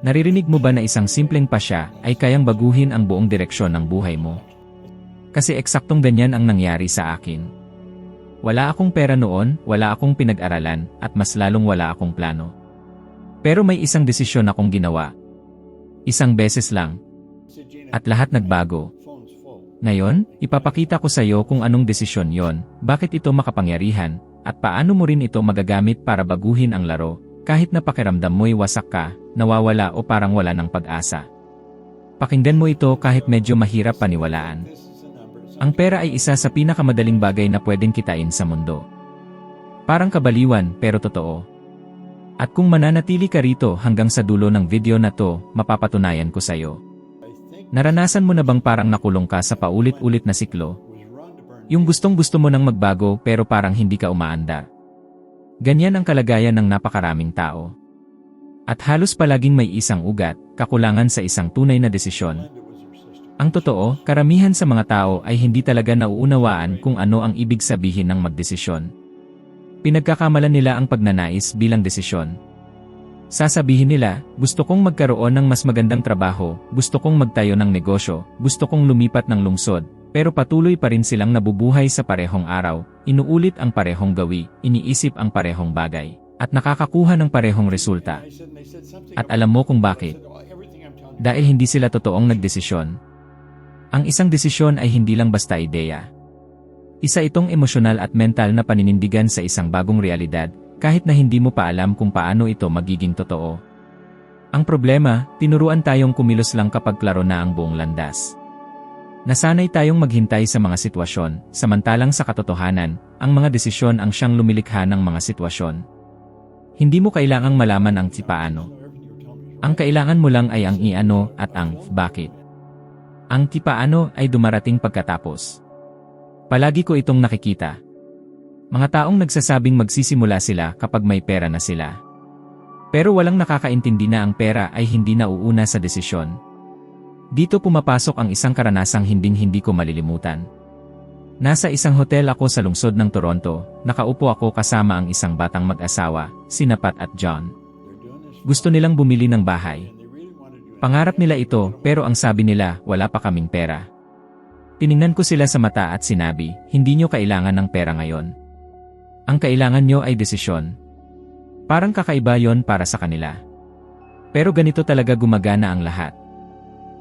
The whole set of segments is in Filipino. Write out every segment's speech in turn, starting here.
Naririnig mo ba na isang simpleng pasya ay kayang baguhin ang buong direksyon ng buhay mo? Kasi eksaktong ganyan ang nangyari sa akin. Wala akong pera noon, wala akong pinag-aralan, at mas lalong wala akong plano. Pero may isang desisyon akong ginawa. Isang beses lang. At lahat nagbago. Ngayon, ipapakita ko sa iyo kung anong desisyon yon, bakit ito makapangyarihan, at paano mo rin ito magagamit para baguhin ang laro, kahit na pakiramdam mo'y wasak ka, nawawala o parang wala ng pag-asa. Pakinggan mo ito kahit medyo mahirap paniwalaan. Ang pera ay isa sa pinakamadaling bagay na pwedeng kitain sa mundo. Parang kabaliwan pero totoo. At kung mananatili ka rito hanggang sa dulo ng video na to, mapapatunayan ko sa'yo. Naranasan mo na bang parang nakulong ka sa paulit-ulit na siklo? Yung gustong gusto mo nang magbago pero parang hindi ka umaandar. Ganyan ang kalagayan ng napakaraming tao. At halos palaging may isang ugat, kakulangan sa isang tunay na desisyon. Ang totoo, karamihan sa mga tao ay hindi talaga nauunawaan kung ano ang ibig sabihin ng magdesisyon. Pinagkakamalan nila ang pagnanais bilang desisyon. Sasabihin nila, gusto kong magkaroon ng mas magandang trabaho, gusto kong magtayo ng negosyo, gusto kong lumipat ng lungsod, pero patuloy pa rin silang nabubuhay sa parehong araw, inuulit ang parehong gawi, iniisip ang parehong bagay, at nakakakuha ng parehong resulta. At alam mo kung bakit? Dahil hindi sila totoong nagdesisyon. Ang isang desisyon ay hindi lang basta ideya. Isa itong emosyonal at mental na paninindigan sa isang bagong realidad, kahit na hindi mo pa alam kung paano ito magiging totoo. Ang problema, tinuruan tayong kumilos lang kapag klaro na ang buong landas. Nasanay tayong maghintay sa mga sitwasyon, samantalang sa katotohanan, ang mga desisyon ang siyang lumilikha ng mga sitwasyon. Hindi mo kailangang malaman ang si paano. Ang kailangan mo lang ay ang iano at ang bakit. Ang tipaano ay dumarating pagkatapos. Palagi ko itong nakikita. Mga taong nagsasabing magsisimula sila kapag may pera na sila. Pero walang nakakaintindi na ang pera ay hindi nauuna sa desisyon. Dito pumapasok ang isang karanasang hinding-hindi ko malilimutan. Nasa isang hotel ako sa lungsod ng Toronto, nakaupo ako kasama ang isang batang mag-asawa, si Napat at John. Gusto nilang bumili ng bahay. Pangarap nila ito pero ang sabi nila wala pa kaming pera. Tiningnan ko sila sa mata at sinabi, hindi nyo kailangan ng pera ngayon. Ang kailangan nyo ay desisyon. Parang kakaiba yon para sa kanila. Pero ganito talaga gumagana ang lahat.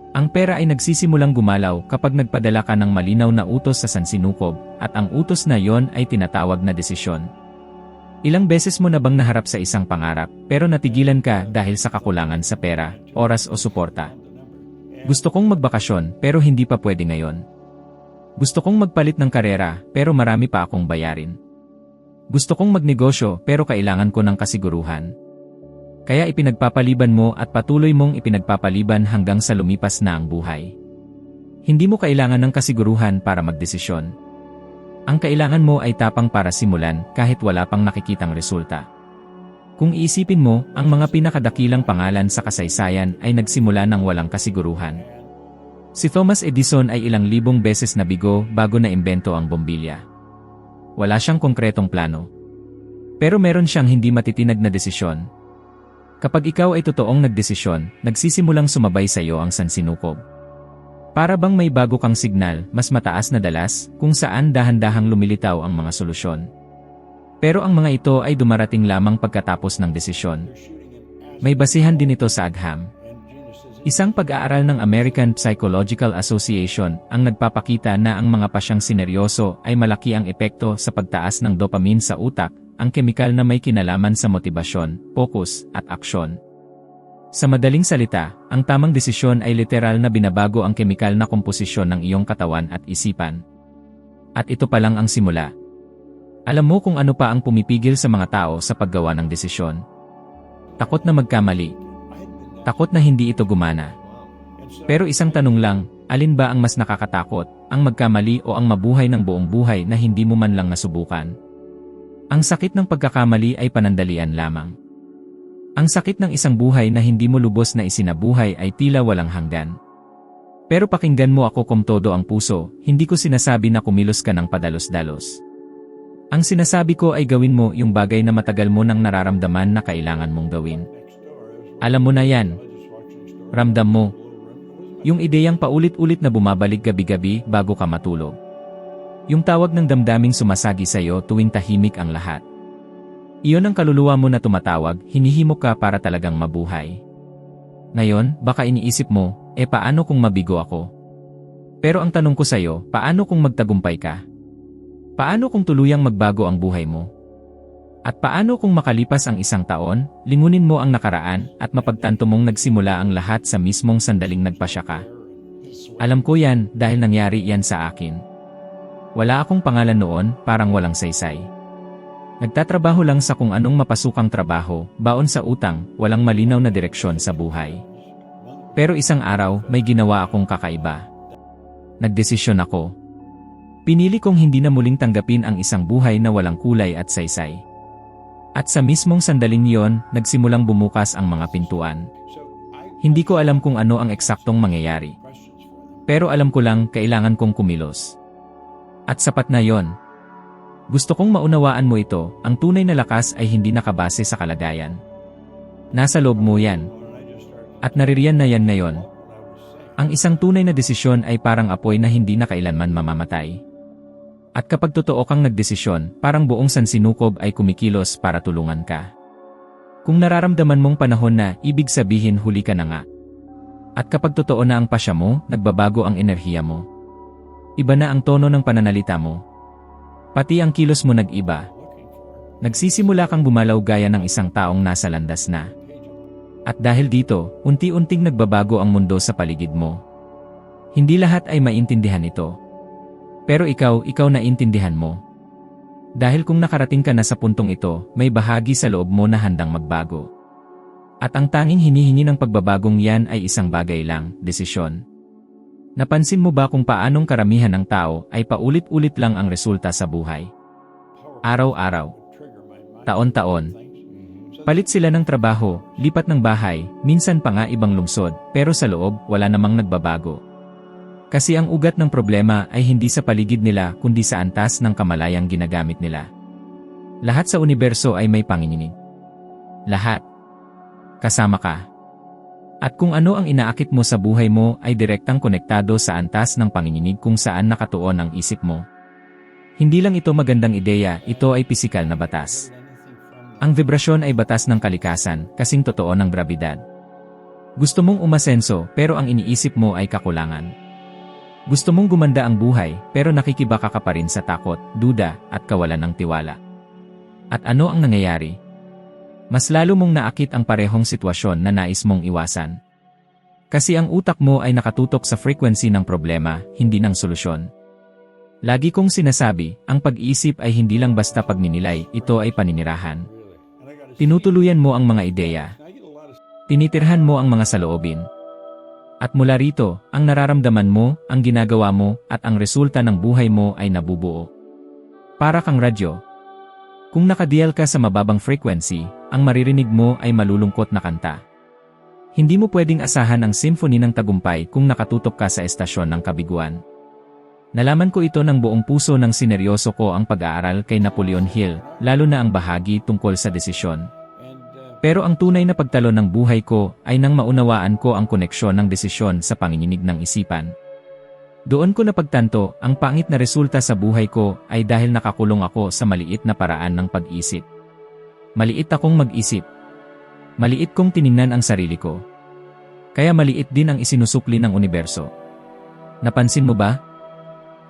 Ang pera ay nagsisimulang gumalaw kapag nagpadala ka ng malinaw na utos sa sansinukob at ang utos na yon ay tinatawag na desisyon. Ilang beses mo na bang naharap sa isang pangarap pero natigilan ka dahil sa kakulangan sa pera, oras o suporta? Gusto kong magbakasyon pero hindi pa pwede ngayon. Gusto kong magpalit ng karera pero marami pa akong bayarin. Gusto kong magnegosyo pero kailangan ko ng kasiguruhan. Kaya ipinagpapaliban mo at patuloy mong ipinagpapaliban hanggang sa lumipas na ang buhay. Hindi mo kailangan ng kasiguruhan para magdesisyon. Ang kailangan mo ay tapang para simulan kahit wala pang nakikitang resulta. Kung iisipin mo, ang mga pinakadakilang pangalan sa kasaysayan ay nagsimula ng walang kasiguruhan. Si Thomas Edison ay ilang libong beses nabigo bago na imbento ang bombilya. Wala siyang konkretong plano. Pero meron siyang hindi matitinag na desisyon. Kapag ikaw ay totoong nagdesisyon, nagsisimulang sumabay sa iyo ang sansinukob. Para bang may bago kang signal, mas mataas na dalas, kung saan dahan-dahang lumilitaw ang mga solusyon. Pero ang mga ito ay dumarating lamang pagkatapos ng desisyon. May basihan din ito sa agham. Isang pag-aaral ng American Psychological Association ang nagpapakita na ang mga pasyang sineryoso ay malaki ang epekto sa pagtaas ng dopamine sa utak, ang kemikal na may kinalaman sa motibasyon, focus, at aksyon. Sa madaling salita, ang tamang desisyon ay literal na binabago ang kemikal na komposisyon ng iyong katawan at isipan. At ito pa lang ang simula. Alam mo kung ano pa ang pumipigil sa mga tao sa paggawa ng desisyon. Takot na magkamali, Takot na hindi ito gumana. Pero isang tanong lang, alin ba ang mas nakakatakot, ang magkamali o ang mabuhay ng buong buhay na hindi mo man lang nasubukan? Ang sakit ng pagkakamali ay panandalian lamang. Ang sakit ng isang buhay na hindi mo lubos na isinabuhay ay tila walang hanggan. Pero pakinggan mo ako kung todo ang puso, hindi ko sinasabi na kumilos ka ng padalos-dalos. Ang sinasabi ko ay gawin mo yung bagay na matagal mo nang nararamdaman na kailangan mong gawin. Alam mo na yan. Ramdam mo. Yung ideyang paulit-ulit na bumabalik gabi-gabi bago ka matulog. Yung tawag ng damdaming sumasagi sa'yo tuwing tahimik ang lahat. Iyon ang kaluluwa mo na tumatawag, hinihimok ka para talagang mabuhay. Ngayon, baka iniisip mo, eh paano kung mabigo ako? Pero ang tanong ko sa'yo, paano kung magtagumpay ka? Paano kung tuluyang magbago ang buhay mo? At paano kung makalipas ang isang taon, lingunin mo ang nakaraan at mapagtanto mong nagsimula ang lahat sa mismong sandaling nagpasya ka? Alam ko yan dahil nangyari yan sa akin. Wala akong pangalan noon, parang walang saysay. Nagtatrabaho lang sa kung anong mapasukang trabaho, baon sa utang, walang malinaw na direksyon sa buhay. Pero isang araw, may ginawa akong kakaiba. Nagdesisyon ako. Pinili kong hindi na muling tanggapin ang isang buhay na walang kulay at saysay. At sa mismong sandaling yon, nagsimulang bumukas ang mga pintuan. Hindi ko alam kung ano ang eksaktong mangyayari. Pero alam ko lang kailangan kong kumilos. At sapat na yon. Gusto kong maunawaan mo ito, ang tunay na lakas ay hindi nakabase sa kalagayan. Nasa loob mo yan. At naririyan na yan ngayon. Ang isang tunay na desisyon ay parang apoy na hindi na kailanman mamamatay. At kapag totoo kang nagdesisyon, parang buong sansinukob ay kumikilos para tulungan ka. Kung nararamdaman mong panahon na, ibig sabihin huli ka na nga. At kapag totoo na ang pasya mo, nagbabago ang enerhiya mo. Iba na ang tono ng pananalita mo, Pati ang kilos mo nag-iba. Nagsisimula kang bumalaw gaya ng isang taong nasa landas na. At dahil dito, unti-unting nagbabago ang mundo sa paligid mo. Hindi lahat ay maintindihan ito. Pero ikaw, ikaw na intindihan mo. Dahil kung nakarating ka na sa puntong ito, may bahagi sa loob mo na handang magbago. At ang tanging hinihingi ng pagbabagong yan ay isang bagay lang, desisyon. Napansin mo ba kung paanong karamihan ng tao ay paulit-ulit lang ang resulta sa buhay? Araw-araw. Taon-taon. Palit sila ng trabaho, lipat ng bahay, minsan pa nga ibang lungsod, pero sa loob, wala namang nagbabago. Kasi ang ugat ng problema ay hindi sa paligid nila kundi sa antas ng kamalayang ginagamit nila. Lahat sa universo ay may panginginig. Lahat. Kasama ka. At kung ano ang inaakit mo sa buhay mo ay direktang konektado sa antas ng panginginig kung saan nakatuon ang isip mo. Hindi lang ito magandang ideya, ito ay pisikal na batas. Ang vibrasyon ay batas ng kalikasan, kasing totoo ng grabidad. Gusto mong umasenso pero ang iniisip mo ay kakulangan. Gusto mong gumanda ang buhay pero nakikibaka ka pa rin sa takot, duda, at kawalan ng tiwala. At ano ang nangyayari? Mas lalo mong naakit ang parehong sitwasyon na nais mong iwasan. Kasi ang utak mo ay nakatutok sa frequency ng problema, hindi ng solusyon. Lagi kong sinasabi, ang pag-iisip ay hindi lang basta pagninilay, ito ay paninirahan. Tinutuluyan mo ang mga ideya. Tinitirhan mo ang mga saloobin. At mula rito, ang nararamdaman mo, ang ginagawa mo, at ang resulta ng buhay mo ay nabubuo. Para kang radyo. Kung nakadial ka sa mababang frequency, ang maririnig mo ay malulungkot na kanta. Hindi mo pwedeng asahan ang symphony ng tagumpay kung nakatutok ka sa estasyon ng kabiguan. Nalaman ko ito ng buong puso ng sineryoso ko ang pag-aaral kay Napoleon Hill, lalo na ang bahagi tungkol sa desisyon. Pero ang tunay na pagtalo ng buhay ko ay nang maunawaan ko ang koneksyon ng desisyon sa panginginig ng isipan. Doon ko napagtanto, ang pangit na resulta sa buhay ko ay dahil nakakulong ako sa maliit na paraan ng pag-isip. Maliit akong mag-isip. Maliit kong tiningnan ang sarili ko. Kaya maliit din ang isinusukli ng universo. Napansin mo ba?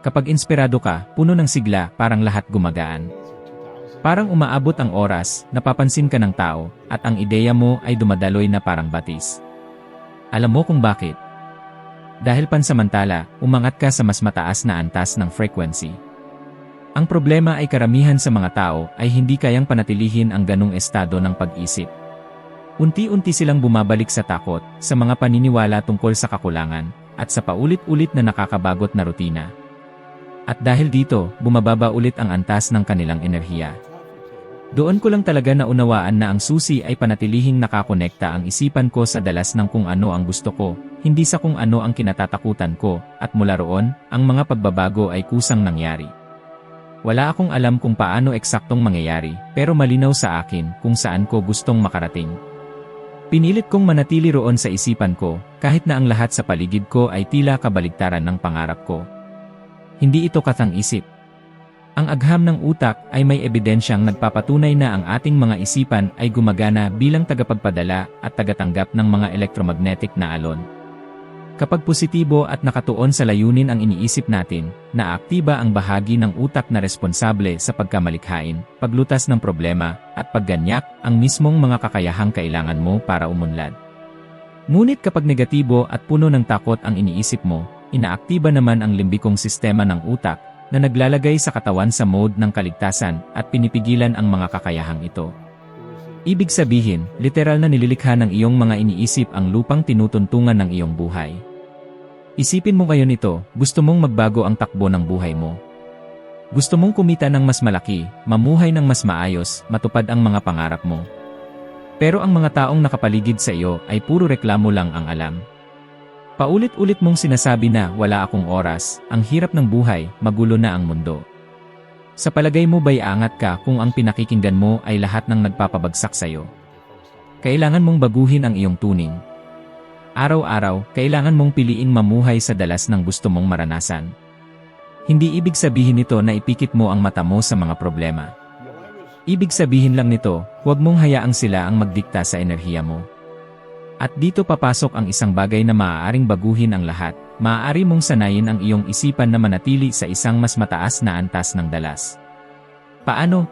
Kapag inspirado ka, puno ng sigla, parang lahat gumagaan. Parang umaabot ang oras, napapansin ka ng tao, at ang ideya mo ay dumadaloy na parang batis. Alam mo kung bakit? Dahil pansamantala, umangat ka sa mas mataas na antas ng frequency. Ang problema ay karamihan sa mga tao ay hindi kayang panatilihin ang ganong estado ng pag-isip. Unti-unti silang bumabalik sa takot, sa mga paniniwala tungkol sa kakulangan, at sa paulit-ulit na nakakabagot na rutina. At dahil dito, bumababa ulit ang antas ng kanilang enerhiya. Doon ko lang talaga naunawaan na ang susi ay panatilihing nakakonekta ang isipan ko sa dalas ng kung ano ang gusto ko, hindi sa kung ano ang kinatatakutan ko, at mula roon, ang mga pagbabago ay kusang nangyari. Wala akong alam kung paano eksaktong mangyayari, pero malinaw sa akin kung saan ko gustong makarating. Pinilit kong manatili roon sa isipan ko, kahit na ang lahat sa paligid ko ay tila kabaligtaran ng pangarap ko. Hindi ito katang-isip. Ang agham ng utak ay may ebidensyang nagpapatunay na ang ating mga isipan ay gumagana bilang tagapagpadala at tagatanggap ng mga electromagnetic na alon. Kapag positibo at nakatuon sa layunin ang iniisip natin, naaktiba ang bahagi ng utak na responsable sa pagkamalikhain, paglutas ng problema, at pagganyak ang mismong mga kakayahang kailangan mo para umunlad. Ngunit kapag negatibo at puno ng takot ang iniisip mo, inaaktiba naman ang limbikong sistema ng utak na naglalagay sa katawan sa mode ng kaligtasan at pinipigilan ang mga kakayahang ito. Ibig sabihin, literal na nililikha ng iyong mga iniisip ang lupang tinutuntungan ng iyong buhay. Isipin mo ngayon ito, gusto mong magbago ang takbo ng buhay mo. Gusto mong kumita ng mas malaki, mamuhay ng mas maayos, matupad ang mga pangarap mo. Pero ang mga taong nakapaligid sa iyo ay puro reklamo lang ang alam. Paulit-ulit mong sinasabi na wala akong oras, ang hirap ng buhay, magulo na ang mundo. Sa palagay mo ba'y angat ka kung ang pinakikinggan mo ay lahat ng nagpapabagsak sa iyo? Kailangan mong baguhin ang iyong tuning. Araw-araw, kailangan mong piliing mamuhay sa dalas ng gusto mong maranasan. Hindi ibig sabihin nito na ipikit mo ang mata mo sa mga problema. Ibig sabihin lang nito, huwag mong hayaang sila ang magdikta sa enerhiya mo. At dito papasok ang isang bagay na maaaring baguhin ang lahat, maaari mong sanayin ang iyong isipan na manatili sa isang mas mataas na antas ng dalas. Paano?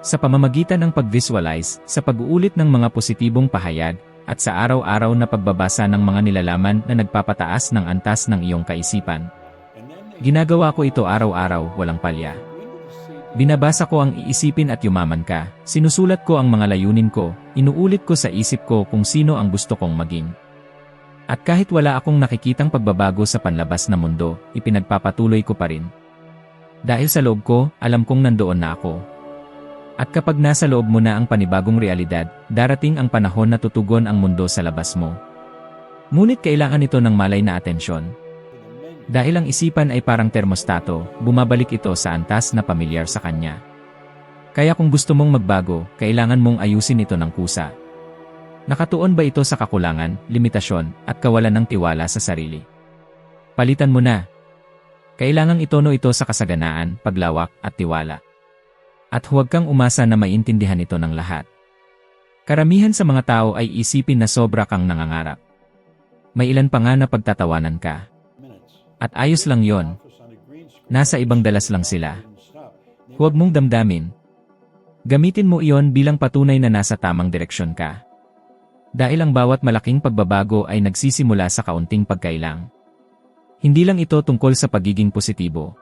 Sa pamamagitan ng pag-visualize, sa pag-uulit ng mga positibong pahayag, at sa araw-araw na pagbabasa ng mga nilalaman na nagpapataas ng antas ng iyong kaisipan. Ginagawa ko ito araw-araw, walang palya. Binabasa ko ang iisipin at yumaman ka, sinusulat ko ang mga layunin ko, inuulit ko sa isip ko kung sino ang gusto kong maging. At kahit wala akong nakikitang pagbabago sa panlabas na mundo, ipinagpapatuloy ko pa rin. Dahil sa loob ko, alam kong nandoon na ako. At kapag nasa loob mo na ang panibagong realidad, darating ang panahon na tutugon ang mundo sa labas mo. Ngunit kailangan ito ng malay na atensyon. Dahil ang isipan ay parang termostato, bumabalik ito sa antas na pamilyar sa kanya. Kaya kung gusto mong magbago, kailangan mong ayusin ito ng kusa. Nakatuon ba ito sa kakulangan, limitasyon, at kawalan ng tiwala sa sarili? Palitan mo na. Kailangang itono ito sa kasaganaan, paglawak, at tiwala. At huwag kang umasa na maintindihan ito ng lahat. Karamihan sa mga tao ay isipin na sobra kang nangangarap. May ilan pa nga na pagtatawanan ka. At ayos lang yon. Nasa ibang dalas lang sila. Huwag mong damdamin. Gamitin mo iyon bilang patunay na nasa tamang direksyon ka. Dahil ang bawat malaking pagbabago ay nagsisimula sa kaunting pagkailang. Hindi lang ito tungkol sa pagiging positibo.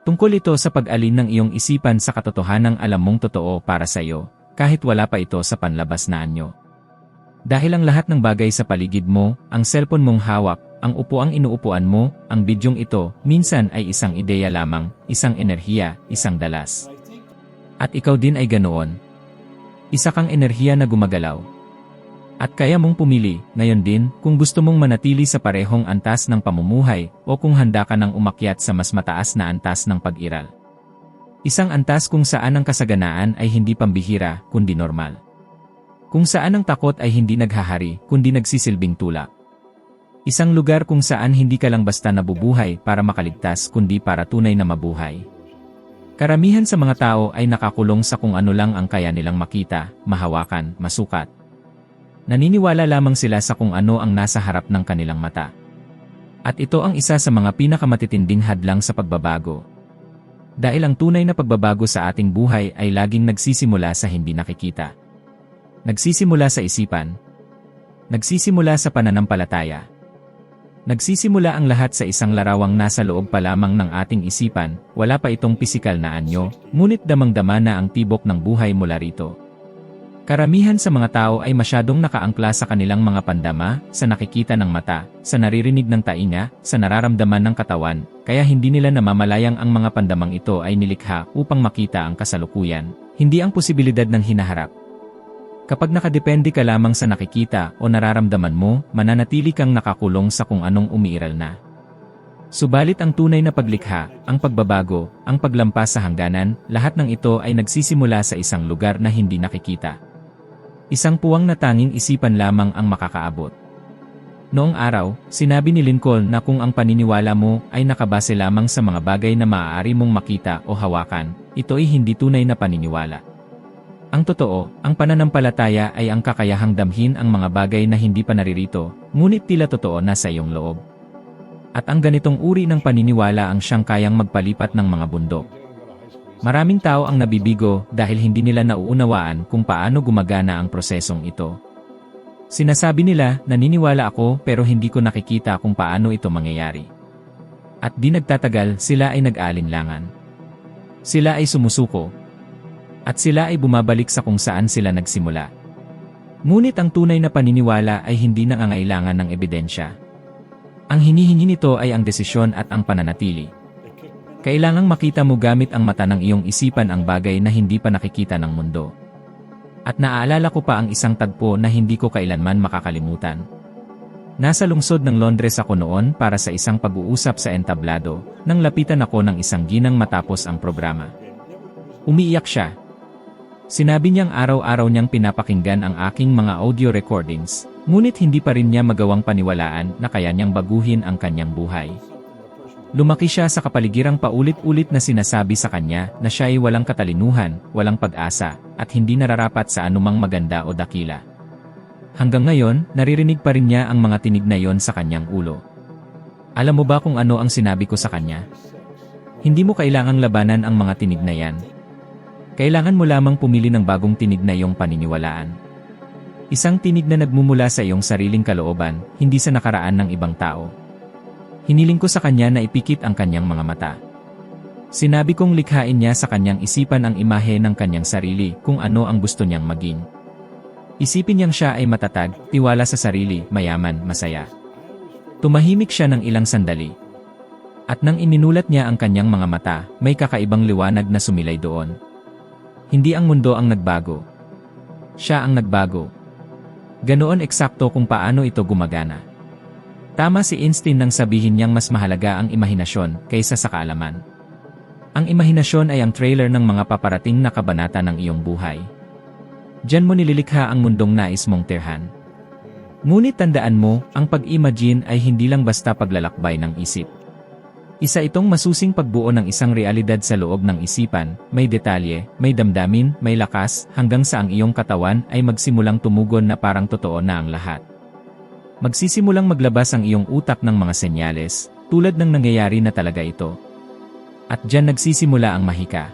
Tungkol ito sa pag-alin ng iyong isipan sa katotohanang alam mong totoo para sa iyo, kahit wala pa ito sa panlabas na anyo. Dahil ang lahat ng bagay sa paligid mo, ang cellphone mong hawak, ang upuang inuupuan mo, ang bidyong ito, minsan ay isang ideya lamang, isang enerhiya, isang dalas. At ikaw din ay ganoon. Isa kang enerhiya na gumagalaw. At kaya mong pumili, ngayon din, kung gusto mong manatili sa parehong antas ng pamumuhay o kung handa ka ng umakyat sa mas mataas na antas ng pag-iral. Isang antas kung saan ang kasaganaan ay hindi pambihira, kundi normal. Kung saan ang takot ay hindi naghahari, kundi nagsisilbing tulak. Isang lugar kung saan hindi ka lang basta nabubuhay para makaligtas kundi para tunay na mabuhay. Karamihan sa mga tao ay nakakulong sa kung ano lang ang kaya nilang makita, mahawakan, masukat. Naniniwala lamang sila sa kung ano ang nasa harap ng kanilang mata. At ito ang isa sa mga pinakamatitinding hadlang sa pagbabago. Dahil ang tunay na pagbabago sa ating buhay ay laging nagsisimula sa hindi nakikita. Nagsisimula sa isipan. Nagsisimula sa pananampalataya. Nagsisimula ang lahat sa isang larawang nasa loob pa lamang ng ating isipan, wala pa itong pisikal na anyo, ngunit damang-dama na ang tibok ng buhay mula rito. Karamihan sa mga tao ay masyadong nakaangkla sa kanilang mga pandama, sa nakikita ng mata, sa naririnig ng tainga, sa nararamdaman ng katawan, kaya hindi nila namamalayang ang mga pandamang ito ay nilikha upang makita ang kasalukuyan, hindi ang posibilidad ng hinaharap. Kapag nakadepende ka lamang sa nakikita o nararamdaman mo, mananatili kang nakakulong sa kung anong umiiral na. Subalit ang tunay na paglikha, ang pagbabago, ang paglampas sa hangganan, lahat ng ito ay nagsisimula sa isang lugar na hindi nakikita. Isang puwang na tanging isipan lamang ang makakaabot. Noong araw, sinabi ni Lincoln na kung ang paniniwala mo ay nakabase lamang sa mga bagay na maaari mong makita o hawakan, ito ay hindi tunay na paniniwala. Ang totoo, ang pananampalataya ay ang kakayahang damhin ang mga bagay na hindi pa naririto, ngunit tila totoo na sa iyong loob. At ang ganitong uri ng paniniwala ang siyang kayang magpalipat ng mga bundok. Maraming tao ang nabibigo dahil hindi nila nauunawaan kung paano gumagana ang prosesong ito. Sinasabi nila, naniniwala ako pero hindi ko nakikita kung paano ito mangyayari. At di nagtatagal, sila ay nag-alinlangan. Sila ay sumusuko. At sila ay bumabalik sa kung saan sila nagsimula. Ngunit ang tunay na paniniwala ay hindi nangangailangan ng ebidensya. Ang hinihingi nito ay ang desisyon at ang pananatili. Kailangang makita mo gamit ang mata ng iyong isipan ang bagay na hindi pa nakikita ng mundo. At naaalala ko pa ang isang tagpo na hindi ko kailanman makakalimutan. Nasa lungsod ng Londres ako noon para sa isang pag-uusap sa entablado, nang lapitan ako ng isang ginang matapos ang programa. Umiiyak siya. Sinabi niyang araw-araw niyang pinapakinggan ang aking mga audio recordings, ngunit hindi pa rin niya magawang paniwalaan na kaya niyang baguhin ang kanyang buhay. Lumaki siya sa kapaligirang paulit-ulit na sinasabi sa kanya na siya ay walang katalinuhan, walang pag-asa, at hindi nararapat sa anumang maganda o dakila. Hanggang ngayon, naririnig pa rin niya ang mga tinig na yon sa kanyang ulo. Alam mo ba kung ano ang sinabi ko sa kanya? Hindi mo kailangang labanan ang mga tinig na yan. Kailangan mo lamang pumili ng bagong tinig na iyong paniniwalaan. Isang tinig na nagmumula sa iyong sariling kalooban, hindi sa nakaraan ng ibang tao. Hiniling ko sa kanya na ipikit ang kanyang mga mata. Sinabi kong likhain niya sa kanyang isipan ang imahe ng kanyang sarili kung ano ang gusto niyang maging. Isipin niyang siya ay matatag, tiwala sa sarili, mayaman, masaya. Tumahimik siya ng ilang sandali. At nang ininulat niya ang kanyang mga mata, may kakaibang liwanag na sumilay doon. Hindi ang mundo ang nagbago. Siya ang nagbago. Ganoon eksakto kung paano ito gumagana. Tama si Einstein nang sabihin niyang mas mahalaga ang imahinasyon kaysa sa kaalaman. Ang imahinasyon ay ang trailer ng mga paparating na kabanata ng iyong buhay. Diyan mo nililikha ang mundong nais mong tirhan. Ngunit tandaan mo, ang pag-imagine ay hindi lang basta paglalakbay ng isip. Isa itong masusing pagbuo ng isang realidad sa loob ng isipan, may detalye, may damdamin, may lakas, hanggang sa ang iyong katawan ay magsimulang tumugon na parang totoo na ang lahat magsisimulang maglabas ang iyong utak ng mga senyales, tulad ng nangyayari na talaga ito. At dyan nagsisimula ang mahika.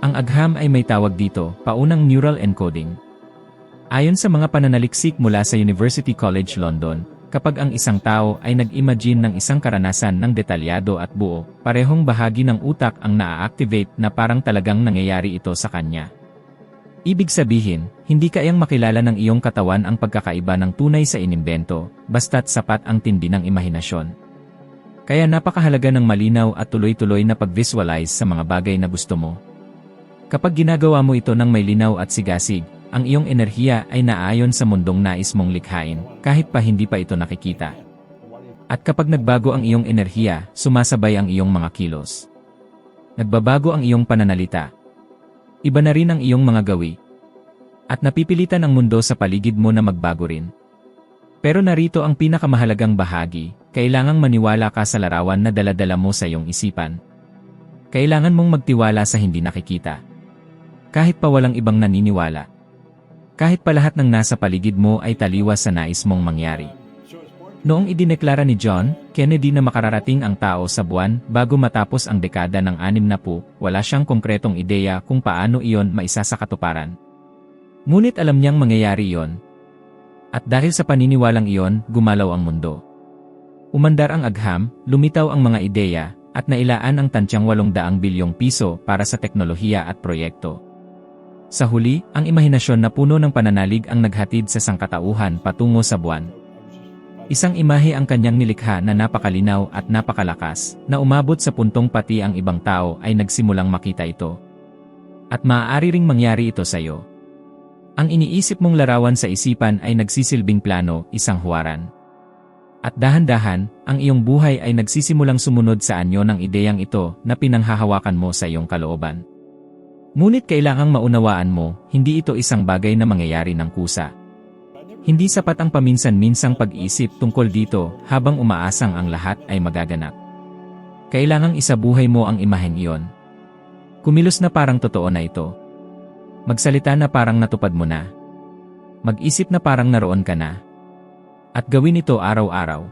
Ang agham ay may tawag dito, paunang neural encoding. Ayon sa mga pananaliksik mula sa University College London, kapag ang isang tao ay nag-imagine ng isang karanasan ng detalyado at buo, parehong bahagi ng utak ang naa-activate na parang talagang nangyayari ito sa kanya. Ibig sabihin, hindi kayang makilala ng iyong katawan ang pagkakaiba ng tunay sa inimbento, basta't sapat ang tindi ng imahinasyon. Kaya napakahalaga ng malinaw at tuloy-tuloy na pag-visualize sa mga bagay na gusto mo. Kapag ginagawa mo ito ng may linaw at sigasig, ang iyong enerhiya ay naayon sa mundong nais mong likhain, kahit pa hindi pa ito nakikita. At kapag nagbago ang iyong enerhiya, sumasabay ang iyong mga kilos. Nagbabago ang iyong pananalita, Iba na rin ang iyong mga gawi. At napipilitan ang mundo sa paligid mo na magbago rin. Pero narito ang pinakamahalagang bahagi, kailangang maniwala ka sa larawan na daladala mo sa iyong isipan. Kailangan mong magtiwala sa hindi nakikita. Kahit pa walang ibang naniniwala. Kahit pa lahat ng nasa paligid mo ay taliwas sa nais mong mangyari. Noong idineklara ni John Kennedy na makararating ang tao sa buwan bago matapos ang dekada ng anim na po, wala siyang konkretong ideya kung paano iyon maisasakatuparan. Ngunit alam niyang mangyayari iyon. At dahil sa paniniwalang iyon, gumalaw ang mundo. Umandar ang agham, lumitaw ang mga ideya, at nailaan ang tansyang 800 bilyong piso para sa teknolohiya at proyekto. Sa huli, ang imahinasyon na puno ng pananalig ang naghatid sa sangkatauhan patungo sa buwan. Isang imahe ang kanyang nilikha na napakalinaw at napakalakas, na umabot sa puntong pati ang ibang tao ay nagsimulang makita ito. At maaari ring mangyari ito sa iyo. Ang iniisip mong larawan sa isipan ay nagsisilbing plano, isang huwaran. At dahan-dahan, ang iyong buhay ay nagsisimulang sumunod sa anyo ng ideyang ito na pinanghahawakan mo sa iyong kalooban. Ngunit kailangang maunawaan mo, hindi ito isang bagay na mangyayari ng kusa. Hindi sapat ang paminsan-minsang pag-isip tungkol dito habang umaasang ang lahat ay magaganap. Kailangang isabuhay mo ang imaheng iyon. Kumilos na parang totoo na ito. Magsalita na parang natupad mo na. Mag-isip na parang naroon ka na. At gawin ito araw-araw.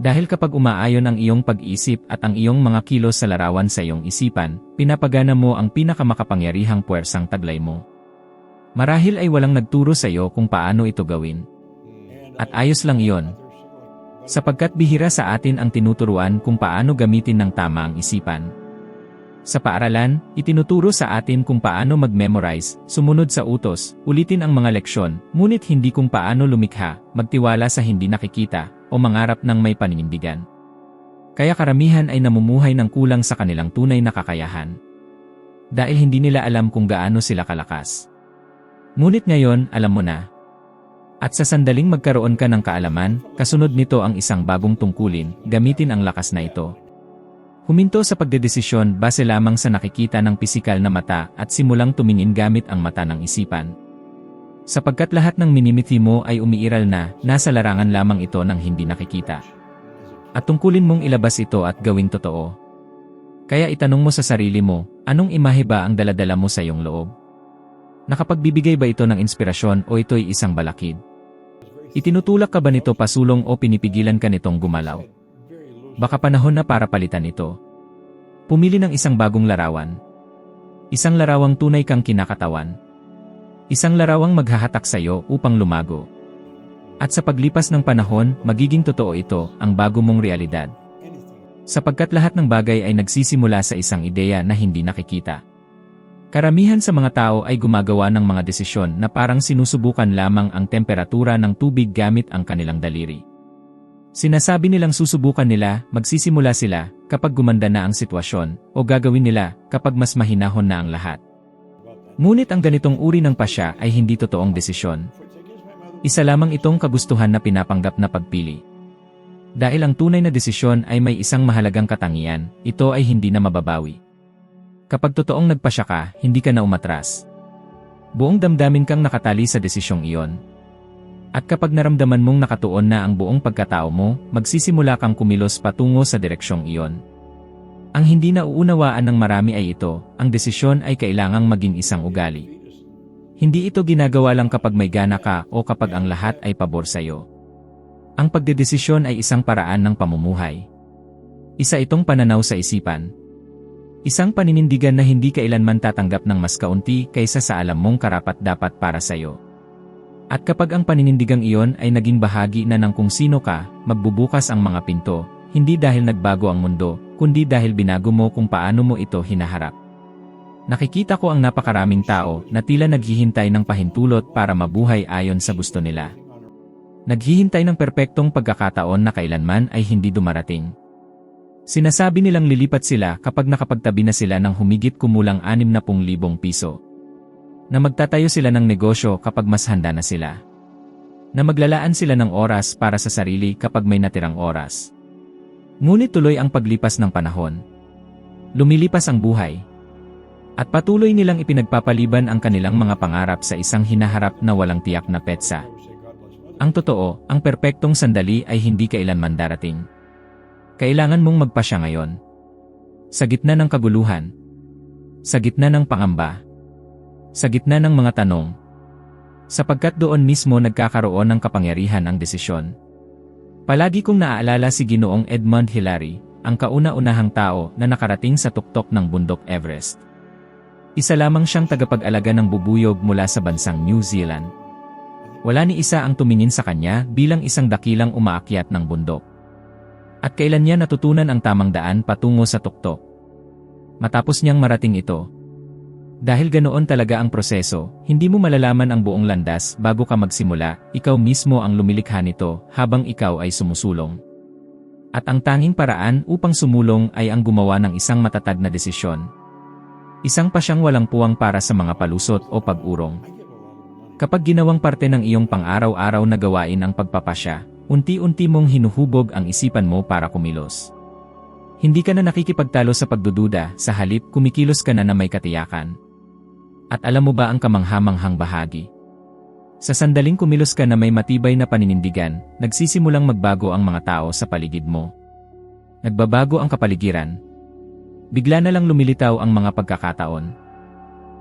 Dahil kapag umaayon ang iyong pag-isip at ang iyong mga kilos sa larawan sa iyong isipan, pinapagana mo ang pinakamakapangyarihang puwersang taglay mo. Marahil ay walang nagturo sa iyo kung paano ito gawin. At ayos lang iyon. Sapagkat bihira sa atin ang tinuturuan kung paano gamitin ng tama ang isipan. Sa paaralan, itinuturo sa atin kung paano mag-memorize, sumunod sa utos, ulitin ang mga leksyon, ngunit hindi kung paano lumikha, magtiwala sa hindi nakikita, o mangarap ng may paninindigan. Kaya karamihan ay namumuhay ng kulang sa kanilang tunay na kakayahan. Dahil hindi nila alam kung gaano sila kalakas. Ngunit ngayon, alam mo na. At sa sandaling magkaroon ka ng kaalaman, kasunod nito ang isang bagong tungkulin, gamitin ang lakas na ito. Huminto sa pagdedesisyon base lamang sa nakikita ng pisikal na mata at simulang tumingin gamit ang mata ng isipan. Sapagkat lahat ng minimithi mo ay umiiral na, nasa larangan lamang ito ng hindi nakikita. At tungkulin mong ilabas ito at gawing totoo. Kaya itanong mo sa sarili mo, anong imahe ba ang daladala mo sa iyong loob? Nakapagbibigay ba ito ng inspirasyon o ito'y isang balakid? Itinutulak ka ba nito pasulong o pinipigilan ka nitong gumalaw? Baka panahon na para palitan ito. Pumili ng isang bagong larawan. Isang larawang tunay kang kinakatawan. Isang larawang maghahatak sa iyo upang lumago. At sa paglipas ng panahon, magiging totoo ito, ang bago mong realidad. Sapagkat lahat ng bagay ay nagsisimula sa isang ideya na hindi nakikita. Karamihan sa mga tao ay gumagawa ng mga desisyon na parang sinusubukan lamang ang temperatura ng tubig gamit ang kanilang daliri. Sinasabi nilang susubukan nila, magsisimula sila, kapag gumanda na ang sitwasyon, o gagawin nila, kapag mas mahinahon na ang lahat. Ngunit ang ganitong uri ng pasya ay hindi totoong desisyon. Isa lamang itong kagustuhan na pinapanggap na pagpili. Dahil ang tunay na desisyon ay may isang mahalagang katangian, ito ay hindi na mababawi. Kapag totoong nagpasya ka, hindi ka na umatras. Buong damdamin kang nakatali sa desisyong iyon. At kapag naramdaman mong nakatuon na ang buong pagkatao mo, magsisimula kang kumilos patungo sa direksyong iyon. Ang hindi nauunawaan ng marami ay ito, ang desisyon ay kailangang maging isang ugali. Hindi ito ginagawa lang kapag may gana ka o kapag ang lahat ay pabor sa iyo. Ang pagdedesisyon ay isang paraan ng pamumuhay. Isa itong pananaw sa isipan. Isang paninindigan na hindi kailanman tatanggap ng mas kaunti kaysa sa alam mong karapat-dapat para sa iyo. At kapag ang paninindigang iyon ay naging bahagi na ng kung sino ka, magbubukas ang mga pinto, hindi dahil nagbago ang mundo, kundi dahil binago mo kung paano mo ito hinaharap. Nakikita ko ang napakaraming tao na tila naghihintay ng pahintulot para mabuhay ayon sa gusto nila. Naghihintay ng perpektong pagkakataon na kailanman ay hindi dumarating. Sinasabi nilang lilipat sila kapag nakapagtabi na sila ng humigit kumulang 60,000 piso. Na magtatayo sila ng negosyo kapag mas handa na sila. Na maglalaan sila ng oras para sa sarili kapag may natirang oras. Ngunit tuloy ang paglipas ng panahon. Lumilipas ang buhay. At patuloy nilang ipinagpapaliban ang kanilang mga pangarap sa isang hinaharap na walang tiyak na petsa. Ang totoo, ang perpektong sandali ay hindi kailanman darating. Kailangan mong magpasya ngayon. Sa gitna ng kaguluhan. Sa gitna ng pangamba. Sa gitna ng mga tanong. Sapagkat doon mismo nagkakaroon ng kapangyarihan ang desisyon. Palagi kong naaalala si Ginoong Edmund Hillary, ang kauna-unahang tao na nakarating sa tuktok ng bundok Everest. Isa lamang siyang tagapag-alaga ng bubuyog mula sa bansang New Zealand. Wala ni isa ang tumingin sa kanya bilang isang dakilang umaakyat ng bundok. At kailan niya natutunan ang tamang daan patungo sa tuktok. Matapos niyang marating ito, dahil ganoon talaga ang proseso, hindi mo malalaman ang buong landas bago ka magsimula, ikaw mismo ang lumilikha nito habang ikaw ay sumusulong. At ang tanging paraan upang sumulong ay ang gumawa ng isang matatag na desisyon. Isang pa siyang walang puwang para sa mga palusot o pag-urong. Kapag ginawang parte ng iyong pang-araw-araw na gawain ang pagpapasya, unti-unti mong hinuhubog ang isipan mo para kumilos. Hindi ka na nakikipagtalo sa pagdududa, sa halip kumikilos ka na na may katiyakan. At alam mo ba ang kamanghamanghang bahagi? Sa sandaling kumilos ka na may matibay na paninindigan, nagsisimulang magbago ang mga tao sa paligid mo. Nagbabago ang kapaligiran. Bigla na lang lumilitaw ang mga pagkakataon.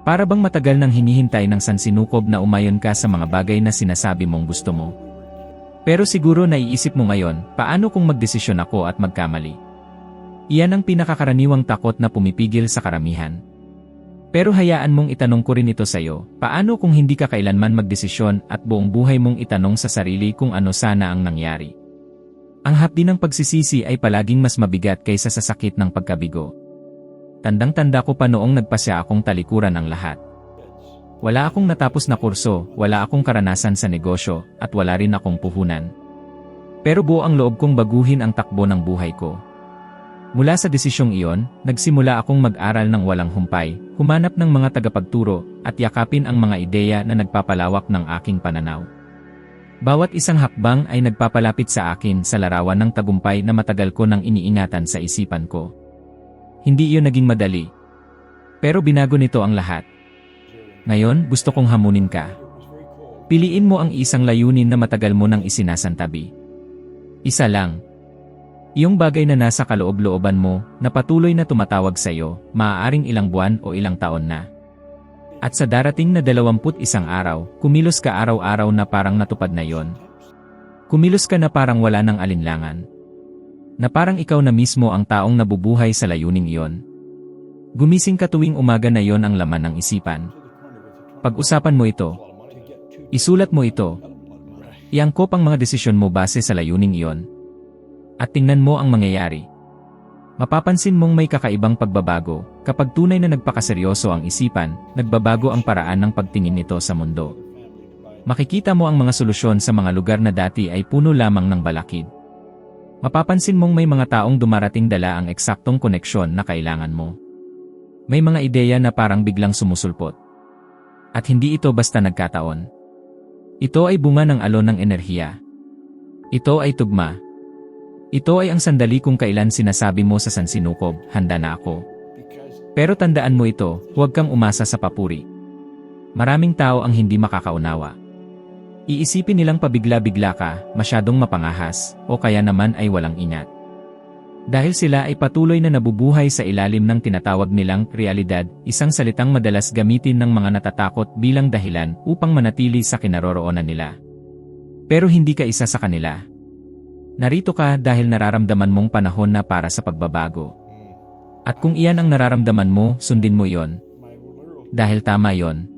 Para bang matagal nang hinihintay ng sansinukob na umayon ka sa mga bagay na sinasabi mong gusto mo. Pero siguro naiisip mo ngayon, paano kung magdesisyon ako at magkamali? Iyan ang pinakakaraniwang takot na pumipigil sa karamihan. Pero hayaan mong itanong ko rin ito sa iyo, paano kung hindi ka kailanman magdesisyon at buong buhay mong itanong sa sarili kung ano sana ang nangyari? Ang hapdi ng pagsisisi ay palaging mas mabigat kaysa sa sakit ng pagkabigo. Tandang-tanda ko pa noong nagpasya akong talikuran ang lahat. Wala akong natapos na kurso, wala akong karanasan sa negosyo, at wala rin akong puhunan. Pero buo ang loob kong baguhin ang takbo ng buhay ko. Mula sa desisyong iyon, nagsimula akong mag-aral ng walang humpay, humanap ng mga tagapagturo, at yakapin ang mga ideya na nagpapalawak ng aking pananaw. Bawat isang hakbang ay nagpapalapit sa akin sa larawan ng tagumpay na matagal ko nang iniingatan sa isipan ko. Hindi iyon naging madali. Pero binago nito ang lahat. Ngayon, gusto kong hamunin ka. Piliin mo ang isang layunin na matagal mo nang isinasantabi. Isa lang. Iyong bagay na nasa kaloob-looban mo, na patuloy na tumatawag sa iyo, maaaring ilang buwan o ilang taon na. At sa darating na 21 araw, kumilos ka araw-araw na parang natupad na yon. Kumilos ka na parang wala ng alinlangan. Na parang ikaw na mismo ang taong nabubuhay sa layuning iyon. Gumising ka tuwing umaga na yon ang laman ng isipan. Pag-usapan mo ito. Isulat mo ito. Iangkop ang mga desisyon mo base sa layuning iyon. At tingnan mo ang mangyayari. Mapapansin mong may kakaibang pagbabago, kapag tunay na nagpakaseryoso ang isipan, nagbabago ang paraan ng pagtingin nito sa mundo. Makikita mo ang mga solusyon sa mga lugar na dati ay puno lamang ng balakid. Mapapansin mong may mga taong dumarating dala ang eksaktong koneksyon na kailangan mo. May mga ideya na parang biglang sumusulpot. At hindi ito basta nagkataon. Ito ay bunga ng alon ng enerhiya. Ito ay tugma, ito ay ang sandali kung kailan sinasabi mo sa sansinukob, handa na ako. Pero tandaan mo ito, huwag kang umasa sa papuri. Maraming tao ang hindi makakaunawa. Iisipin nilang pabigla-bigla ka, masyadong mapangahas, o kaya naman ay walang ingat. Dahil sila ay patuloy na nabubuhay sa ilalim ng tinatawag nilang realidad, isang salitang madalas gamitin ng mga natatakot bilang dahilan upang manatili sa kinaroroonan nila. Pero hindi ka isa sa kanila. Narito ka dahil nararamdaman mong panahon na para sa pagbabago. At kung iyan ang nararamdaman mo, sundin mo yon. Dahil tama yon.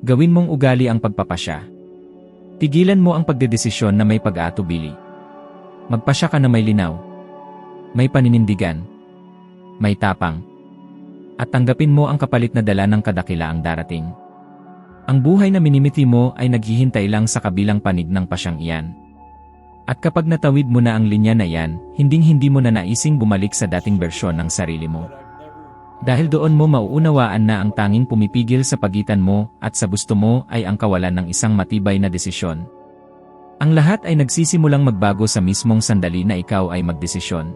Gawin mong ugali ang pagpapasya. Tigilan mo ang pagdedesisyon na may pag-aatubili. Magpasya ka na may linaw. May paninindigan. May tapang. At tanggapin mo ang kapalit na dala ng kadakilaang darating. Ang buhay na minimiti mo ay naghihintay lang sa kabilang panig ng pasyang iyan. At kapag natawid mo na ang linya na yan, hinding-hindi mo na naising bumalik sa dating bersyon ng sarili mo. Dahil doon mo mauunawaan na ang tanging pumipigil sa pagitan mo at sa gusto mo ay ang kawalan ng isang matibay na desisyon. Ang lahat ay nagsisimulang magbago sa mismong sandali na ikaw ay magdesisyon.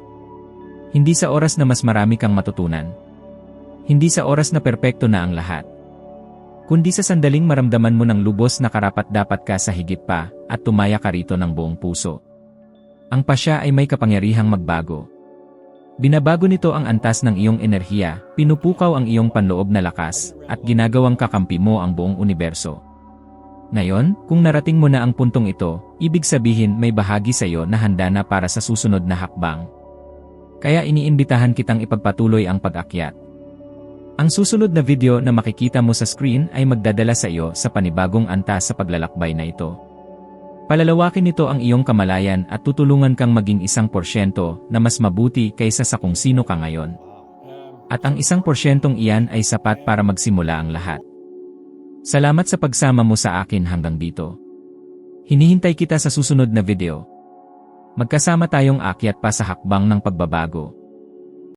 Hindi sa oras na mas marami kang matutunan. Hindi sa oras na perpekto na ang lahat kundi sa sandaling maramdaman mo ng lubos na karapat-dapat ka sa higit pa, at tumaya ka rito ng buong puso. Ang pasya ay may kapangyarihang magbago. Binabago nito ang antas ng iyong enerhiya, pinupukaw ang iyong panloob na lakas, at ginagawang kakampi mo ang buong universo. Ngayon, kung narating mo na ang puntong ito, ibig sabihin may bahagi sa iyo na handa na para sa susunod na hakbang. Kaya iniimbitahan kitang ipagpatuloy ang pag-akyat. Ang susunod na video na makikita mo sa screen ay magdadala sa iyo sa panibagong antas sa paglalakbay na ito. Palalawakin nito ang iyong kamalayan at tutulungan kang maging isang porsyento na mas mabuti kaysa sa kung sino ka ngayon. At ang isang porsyentong iyan ay sapat para magsimula ang lahat. Salamat sa pagsama mo sa akin hanggang dito. Hinihintay kita sa susunod na video. Magkasama tayong akyat pa sa hakbang ng pagbabago.